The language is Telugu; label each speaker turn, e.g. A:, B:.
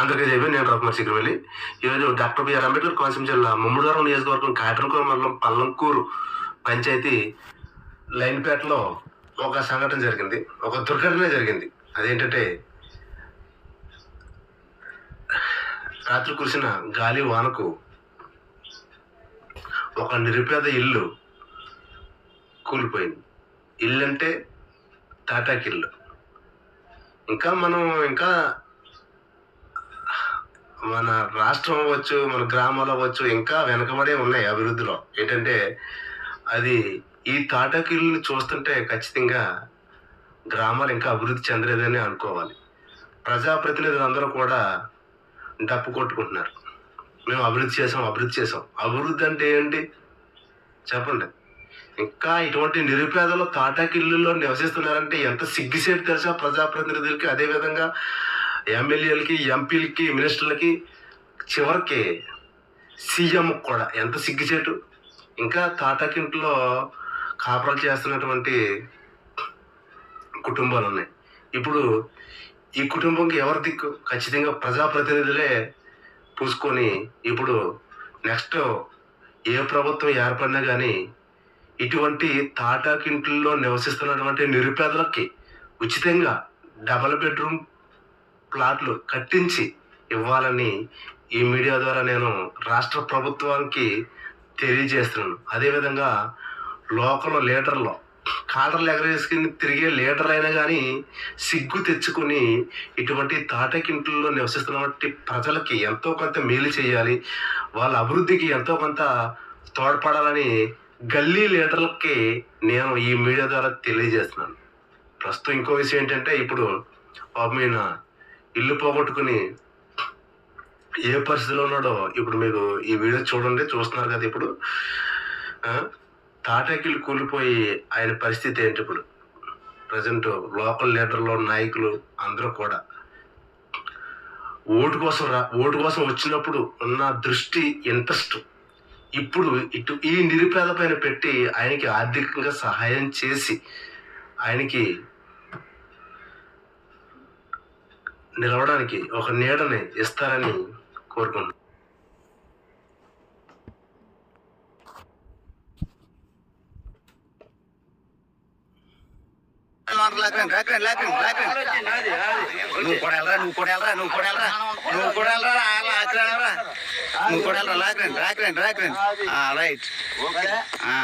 A: అందరికీ చెప్పి నేను రత్న వెళ్ళి ఈరోజు డాక్టర్ బిఆర్ అంబేద్కర్ కోనసీమ జిల్లా ముమ్మడివరం నియోజకవర్గం కాటరకూరు మండలం పల్లంకూరు పంచాయతీ లైన్పేటలో ఒక సంఘటన జరిగింది. ఒక దుర్ఘటన జరిగింది. అదేంటంటే రాత్రి కురిసిన గాలి వానకు ఒక నిరుపేద ఇల్లు కూలిపోయింది. ఇల్లు అంటే తాటాకిల్లు ఇంకా మనం ఇంకా మన రాష్ట్రం అవ్వచ్చు మన గ్రామాలు అవ్వచ్చు ఇంకా వెనకబడే ఉన్నాయి అభివృద్ధిలో. ఏంటంటే అది ఈ తాటాకిల్ని చూస్తుంటే ఖచ్చితంగా గ్రామాలు ఇంకా అభివృద్ధి చెందలేదని అనుకోవాలి. ప్రజాప్రతినిధులు అందరూ కూడా డప్పు కొట్టుకుంటున్నారు. మేము అభివృద్ధి చేసాం అభివృద్ధి చేసాం అభివృద్ధి అంటే ఏంటి? చెప్పండి. ఇంకా ఇటువంటి నిరుపేదలు తాటాకిల్లులో నివసిస్తున్నారంటే ఎంత సిగ్గుసేపు తెలుసా ప్రజాప్రతినిధులకి? అదేవిధంగా ఎమ్మెల్యేలకి ఎంపీలకి మినిస్టర్లకి చివరికి సీఎం కూడా ఎంత సిగ్గుచేటు. ఇంకా తాటాకింట్లో కాపురాలు చేస్తున్నటువంటి కుటుంబాలు ఉన్నాయి ఇప్పుడు ఈ కుటుంబంకి ఎవరి దిక్కు? ఖచ్చితంగా ప్రజాప్రతినిధులే పూసుకొని ఇప్పుడు నెక్స్ట్ ఏ ప్రభుత్వం ఏర్పడినా కానీ ఇటువంటి తాటాకింట్లో నివసిస్తున్నటువంటి నిరుపేదలకి ఉచితంగా డబల్ బెడ్రూమ్ ప్లాట్లు కట్టించి ఇవ్వాలని ఈ మీడియా ద్వారా నేను రాష్ట్ర ప్రభుత్వానికి తెలియజేస్తున్నాను. అదేవిధంగా లోకల్ లీడర్లో కాటర్లు ఎగరేసుకుని తిరిగే లీడర్ అయినా కానీ సిగ్గు తెచ్చుకుని ఇటువంటి తాటకింట్లో నివసిస్తున్నటువంటి ప్రజలకి ఎంతో కొంత మేలు చేయాలి వాళ్ళ అభివృద్ధికి ఎంతో కొంత తోడ్పడాలని గల్లీ లీడర్లకి నేను ఈ మీడియా ద్వారా తెలియజేస్తున్నాను. ప్రస్తుతం ఇంకో విషయం ఏంటంటే ఇప్పుడు పాపం ఇల్లు పోగొట్టుకుని ఏ పరిస్థితిలో ఉన్నాడో ఇప్పుడు మీరు ఈ వీడియో చూడండి చూస్తున్నారు కదా ఇప్పుడు. ఆ, తాటాకిలు కూలిపోయి ఆయన పరిస్థితి ఏంటి ఇప్పుడు? ప్రజెంట్ లోకల్ లీడర్లు నాయకులు అందరూ కూడా ఓటు కోసం రా ఓటు కోసం వచ్చినప్పుడు ఉన్న దృష్టి ఇంట్రెస్ట్ ఇప్పుడు ఇటు ఈ నిరుపేద పైన పెట్టి ఆయనకి ఆర్థికంగా సహాయం చేసి ఆయనకి నిలవడానికి ఒక నీడని ఇస్తారని కోరుకుంటున్నాను.
B: నువ్వు కూడా వెళ్ళరా నువ్వు కూడా వెళ్ళరా నువ్వు కూడా వెళ్ళరా నువ్వు కూడా వెళ్ళరా లాక్రానరా నువ్వు కూడా వెళ్ళరా లాక్రండి లాక్రండి లాక్రండి రైట్.
C: ఓకే
B: ఆ.